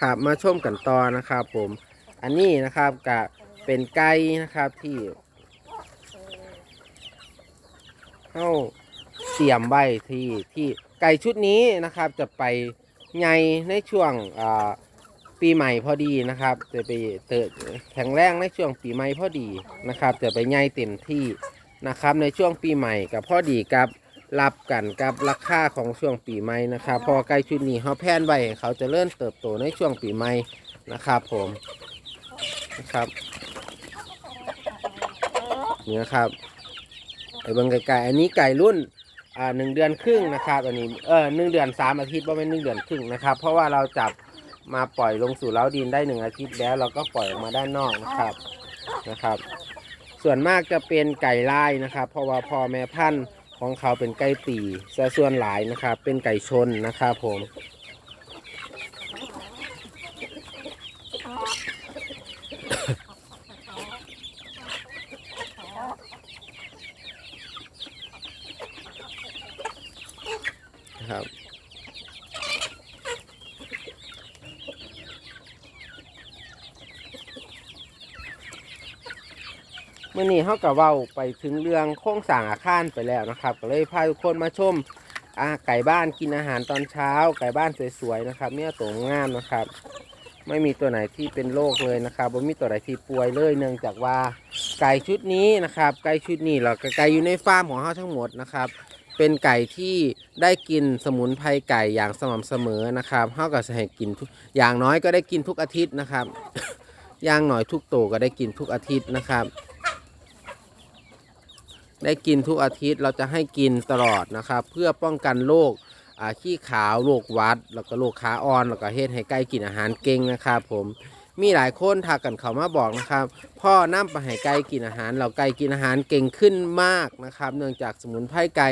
นะครับ มาชมกันต่อนะครับ ผม อันนี้นะครับก็เป็นไก่นะครับที่เข้าเตรียมไว้ที่ที่ไก่ชุดนี้นะครับ จะไปไงในช่วงปีใหม่พอดีนะครับ จะไปเติดแข็งแรงในช่วงปีใหม่พอดีนะครับ จะไปไงเต็มที่นะครับ ในช่วงปีใหม่กับพอดีกับ รับกันกับราคาของช่วงปีใหม่นะครับพอไก่ชุดนี้เขาแพนไว้ให้เขาจะเริ่มเติบโตในช่วงปีใหม่นะครับผมนะครับนี่นะครับไอ้เบิ้งไก่ๆอันนี้ไก่รุ่นอ่าหนึ่งเดือนครึ่งนะครับอันนี้เออหนึ่งเดือนสามอาทิตย์ว่าเป็นหนึ่งเดือนครึ่งนะครับ เพราะว่าเราจับมาปล่อยลงสู่เล้าดินได้หนึ่งอาทิตย์แล้ว เราก็ปล่อยออกมาด้านนอกนะครับนะครับ ส่วนมากจะเป็นไก่ลายนะครับ เพราะว่าพ่อแม่พันธุ์ ของเขาเป็นไก่ตีซะส่วนหลายนะครับ เป็นไก่ชนนะครับผมครับ เมื่อนี้เขากับเว้าไปถึงเรื่องโครงสร้างอาคารไปแล้วนะครับ ก็เลยพาทุกคนมาชมอาไก่บ้านกินอาหารตอนเช้า ไก่บ้านสวยๆนะครับเนี่ยตัวงามนะครับ ไม่มีตัวไหนที่เป็นโรคเลยนะครับไม่มีตัวไหนที่ป่วยเลยเนื่องจากว่าไก่ชุดนี้นะครับ ไก่ชุดนี้เราไก่อยู่ในฟาร์มของเขาทั้งหมดนะครับ เป็นไก่ที่ได้กินสมุนไพรไก่อย่างสม่ำเสมอนะครับเขาก็จะให้กินทุกอย่างน้อยก็ได้กินทุกอาทิตย์นะครับ อย่างหน่อยทุกโตวก็ได้กินทุกอาทิตย์นะครับ ได้กินทุกอาทิตย์เราจะให้กินตลอดนะครับ เพื่อป้องกันโรคขี้ขาวโรควัด แล้วก็โรคขาอ่อน แล้วก็เฮ็ดให้ไก่กินอาหารเก่งนะครับผมมีหลายคนทักกันเขามาบอกนะครับ พ่อน้ำไปให้ไก่กินอาหาร เราไก่กินอาหารเก่งขึ้นมากนะครับ เนื่องจากสมุนไพรไก่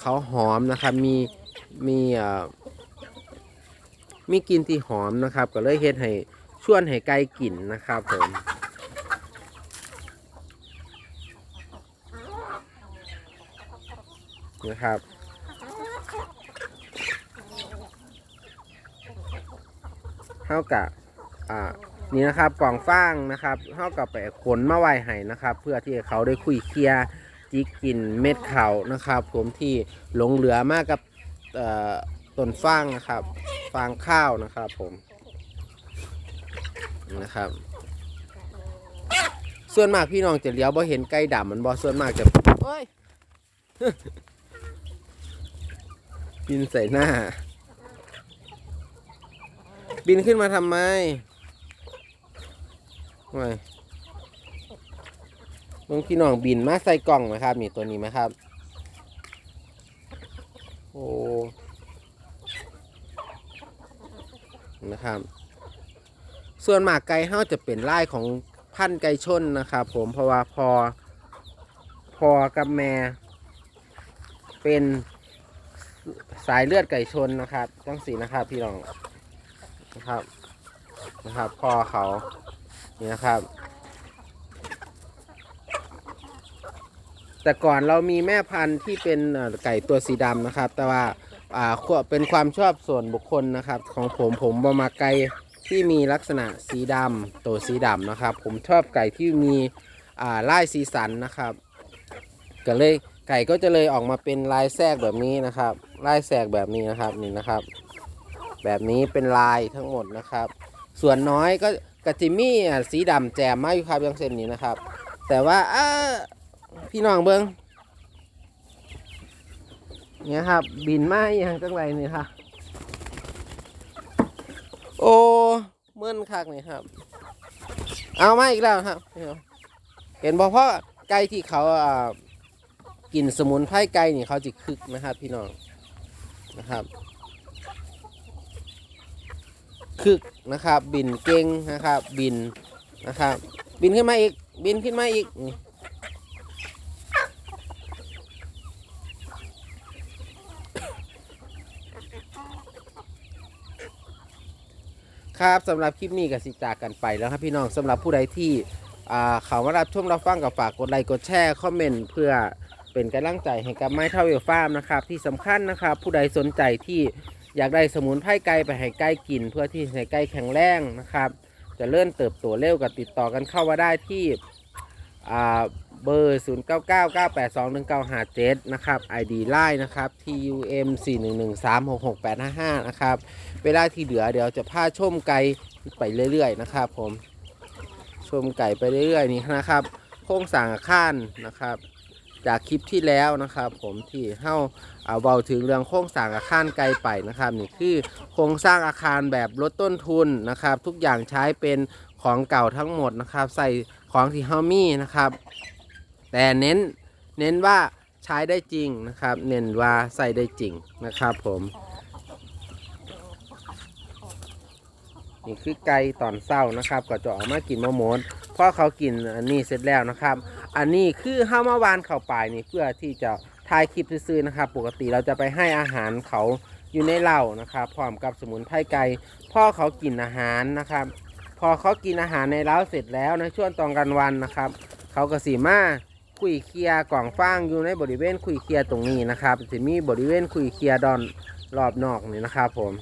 เขาหอมนะครับมีมีอ่ามีกลิ่นที่หอมนะครับ ก็เลยเฮ็ดให้ชวนให้ไก่กินนะครับผม นะครับ เท่ากับอ่านี่นะครับกล่องฟางนะครับเท่ากับไปขนมาไว้ให้นะครับ เพื่อที่เขาได้คุยเคลียจิกกินเม็ดเขานะครับ ผมที่หลงเหลือมากกับต้นฟางนะครับฟางข้าวนะครับผมนะครับ ส่วนมากพี่น้องจะเลี้ยวบ่เห็นไก่ดำมันบ่ส่วนมากจะโอ้ย บินใส่หน้า บินขึ้นมาทำไมไม่มึงพี่น้องบินมาใส่กล่องไหมครับนี่ตัวนี้ไหมครับ โอ้นะครับ ส่วนหมากไก่เฮาจะเป็นไล่ของพันไก่ชนนะครับผมเพราะว่าพอพอกับแม่เป็น สายเลือดไก่ชนนะครับจังสีนะครับ พี่น้องนะครับนะครับพ่อเขานี่นะครับ แต่ก่อนเรามีแม่พันธุ์ที่เป็นไก่ตัวสีดำนะครับ แต่ว่าอ่าเป็นความชอบส่วนบุคคลนะครับ ของผมผมบมาไก่ที่มีลักษณะสีดำตัวสีดำนะครับ ผมชอบไก่ที่มีอ่าลายสีสันนะครับ ก็เลยไก่ก็จะเลยออกมาเป็นลายแทรกแบบนี้นะครับ ลายแทรกแบบนี้นะครับนี่นะครับ แบบนี้เป็นลายทั้งหมดนะครับ ส่วนน้อยก็กระจิมี่สีดำแจมมากอยู่ครับยังเส้นนี้นะครับ แต่ว่าอ้าพี่น้องเบิ้งเนี่ยครับ บินมาอย่างจังไรนี่ครับโอ้เมื่อนคักนี่ครับ เอามาอีกแล้วครับ เห็นบอกเพราะไก่ที่เขาอ่า กลิ่นสมุนไพรไก่นี่เขาจะคึกนะครับพี่น้องนะครับคึกนะครับบินเก่งนะครับบินนะครับ บินขึ้นมาอีกบินขึ้นมาอีกครับสำหรับคลิปนี้ก็สิจากกันไปแล้วครับพี่น้องสำหรับผู้ใดที่อ่าเขามารับชมรับฟังกับฝากกดไลค์กดแชร์คอมเมนต์เพื่อ เป็นกำลังใจให้กับไม้เท่าเวลฟาร์มนะครับ ที่สำคัญนะครับ ผู้ใดสนใจที่อยากได้สมุนไพรไก่ไปให้ไก่กิน เพื่อที่ให้ไก่แข็งแรงนะครับจะเลื่อนเติบโตเร็วกับติดต่อกันเข้ามาได้ที่อ่าเบอร์ 0 9 9 9 8 2 1 9 5 7 นะครับ ID ไลน์นะครับ TUM 4 1 1 3 6 6 8 5 5 นะครับ เวลาที่เหลือเดี๋ยวจะพาชมไก่ไปเรื่อยๆ นะครับผม ชมไก่ไปเรื่อยๆ นี่นะครับ โครงสร้างอาคารนะครับ จากคลิปที่แล้วนะครับ ผมที่เฮ้าเอาเบาถึงเรื่องโครงสร้างอาคารไกลไปนะครับนี่คือโครงสร้างอาคารแบบลดต้นทุนนะครับ ทุกอย่างใช้เป็นของเก่าทั้งหมดนะครับ ใส่ของที่เฮามีนะครับ แต่เน้นเน้นว่าใช้ได้จริงนะครับ เน้นว่าใส่ได้จริงนะครับ ผมนี่คือไก่ตอนเศร้านะครับ ก็จะออกมากินมะม่วงพอเขากินอันนี้เสร็จแล้วนะครับ อันนี้คือห้ามาวานเข้าไปนี่เพื่อที่จะถ่ายคลิปซื้อนะครับ ปกติเราจะไปให้อาหารเขาอยู่ในเหล้านะครับพร้อมกับสมุนไพรไก่พ่อเขากินอาหารนะครับ พอเขากินอาหารในเล้าเสร็จแล้วในช่วงตอนกลางวันนะครับ เขาก็สีมาคุยเคลียกล่องฟางอยู่ในบริเวณคุยเคลียตรงนี้นะครับจะมีบริเวณคุยเคลียดอนรอบนอกนี่นะครับ ผม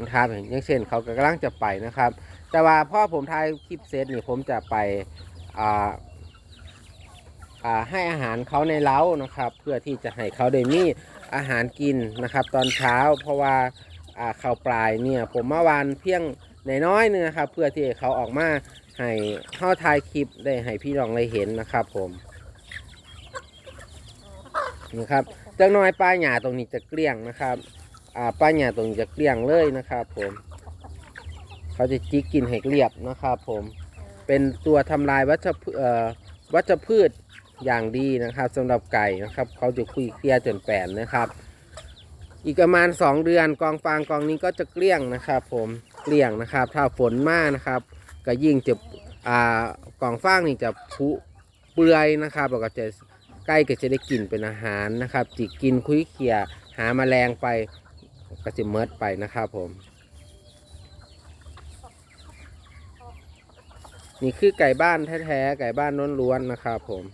นะครับอย่างเช่นเขากำลังจะไปนะครับ แต่ว่าพ่อผมถ่ายคลิปเซตนี่ผมจะไปอ่า ให้อาหารเขาในเล้านะครับ เพื่อที่จะให้เขาได้มีอาหารกินนะครับ ตอนเช้าเพราะว่าอ่าเขาวปลายเนี่ยผมเมื่อวานเพียงในน้อยนึงนะครับ เพื่อที่เขาออกมาให้เข้าถ่ายคลิปได้ให้พี่น้องได้เห็นนะครับ ผมนะครับจังน้อยปลาหยาตรงนี้จะเกลี้ยงนะครับอ่าป้าหยาตรงนี้จะเกลี้ยงเลยนะครับ ผม เขาจะจิกกินให้เรียบนะครับ ผมเป็นตัวทำลายวัชพืชวัชพืช อย่างดีนะครับสำหรับไก่นะครับ เขาจะคุยเคลียร์จนแปนนะครับ อีกประมาณ 2 เดือนกองฟางกองนี้ก็จะเกลี้ยงนะครับ ผมเกลี้ยงนะครับ ถ้าฝนมากนะครับ ก็ยิ่งจะอ่ากองฟางนี่จะผุเปื่อยนะครับแล้วก็จะไก่ก็จะได้กินเป็นอาหารนะครับ จิกกินคุยเคียหาแมลงไปก็จะเมิดไปนะครับผม นี่คือไก่บ้านแท้ๆไก่บ้านล้วนๆนะครับผม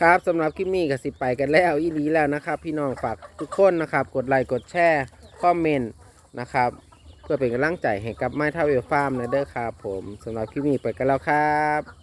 ครับสำหรับคลิปนี้ก็สิไปกันแล้วอีลีแล้วนะครับ พี่น้องฝากทุกคนนะครับ กดไลค์กดแชร์คอมเมนต์นะครับ เพื่อเป็นกำลังใจให้กับไม้ท่าเวลฟาร์มนะเด้อครับผมสำหรับคลิปนี้ไปกันแล้วครับ